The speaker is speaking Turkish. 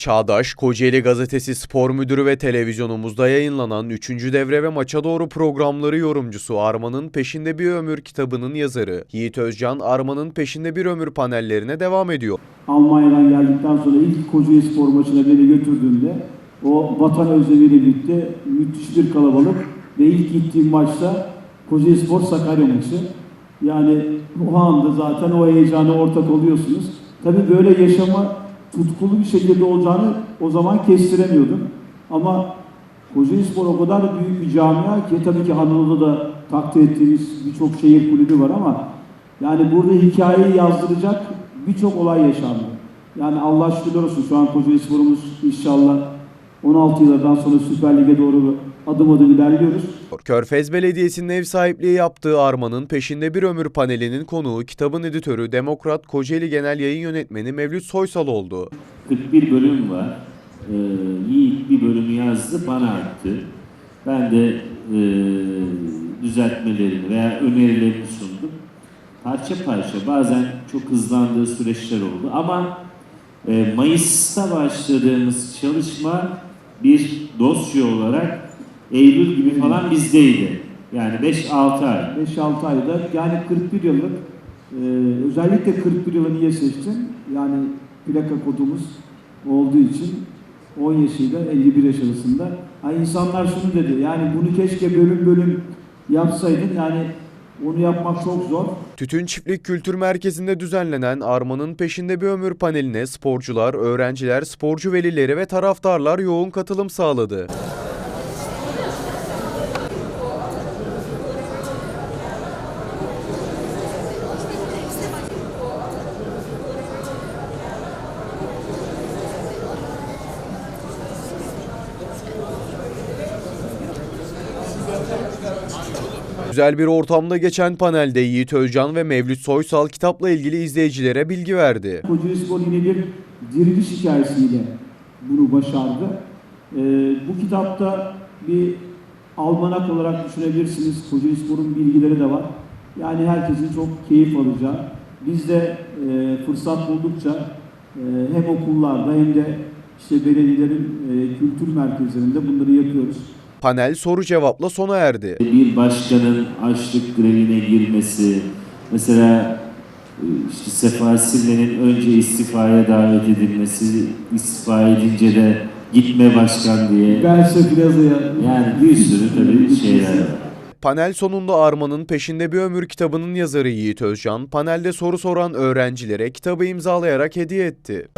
Çağdaş, Kocaeli Gazetesi spor müdürü ve televizyonumuzda yayınlanan 3. devre ve maça doğru programları yorumcusu Arman'ın Peşinde Bir Ömür kitabının yazarı Yiğit Özcan, Arman'ın Peşinde Bir Ömür panellerine devam ediyor. Almanya'dan geldikten sonra ilk Kocaeli Spor maçına beni götürdüğünde o vatan özlemiyle birlikte müthiş bir kalabalık ve ilk gittiğim maçta Kocaeli Spor Sakarya maçı. Yani o anda zaten o heyecana ortak oluyorsunuz. Tabii böyle yaşama tutkulu bir şekilde olacağını o zaman kestiremiyordum. Ama Kocaeli Spor o kadar büyük bir camia ki tabii ki Anadolu'da da takdir ettiğimiz birçok şehir kulübü var ama yani burada hikayeyi yazdıracak birçok olay yaşandı. Yani Allah şükürler olsun şu an Kocaeli Spor'umuz inşallah 16 yıldan sonra Süper Lig'e doğru adım adım ilerliyoruz. Körfez Belediyesi'nin ev sahipliği yaptığı Arman'ın Peşinde Bir Ömür panelinin konuğu kitabın editörü Demokrat Kocaeli Genel Yayın Yönetmeni Mevlüt Soysal oldu. 41 bölüm var. Ee, Yiğit bir bölümü yazdı, bana attı. Ben de e, düzeltmelerini veya önerilerini sundum. Parça parça bazen çok hızlandığı süreçler oldu ama e, Mayıs'ta başladığımız çalışma bir dosya olarak Eylül gibi falan bizdeydi. Yani 5-6 ay. 5-6 ayda yani 41 yıllık e, özellikle 41 yılı niye seçtim? Yani plaka kodumuz olduğu için 10 yaşıyla 51 yaş arasında. Ha, insanlar şunu dedi yani bunu keşke bölüm bölüm yapsaydın yani onu yapmak çok zor. Tütün Çiftlik Kültür Merkezi'nde düzenlenen Arman'ın Peşinde Bir Ömür paneline sporcular, öğrenciler, sporcu velileri ve taraftarlar yoğun katılım sağladı. Güzel bir ortamda geçen panelde Yiğit Özcan ve Mevlüt Soysal kitapla ilgili izleyicilere bilgi verdi. Kocaeli Spor yine bir diriliş hikayesiyle bunu başardı. Ee, bu kitapta bir almanak olarak düşünebilirsiniz. Kocaeli Spor'un bilgileri de var. Yani herkesin çok keyif alacağı. Biz de e, fırsat buldukça e, hem okullarda hem de işte belediyelerin e, kültür merkezlerinde bunları yapıyoruz. Panel soru cevapla sona erdi. bir başkanın açlık grevine girmesi, mesela e, işte Sefa Sirle'nin önce istifaya davet edilmesi, istifa edince de gitme başkan diye. Gelse Plaza'ya Yani bir sürü tabii şeyler var. Panel sonunda Arman'ın Peşinde Bir Ömür kitabının yazarı Yiğit Özcan, panelde soru soran öğrencilere kitabı imzalayarak hediye etti.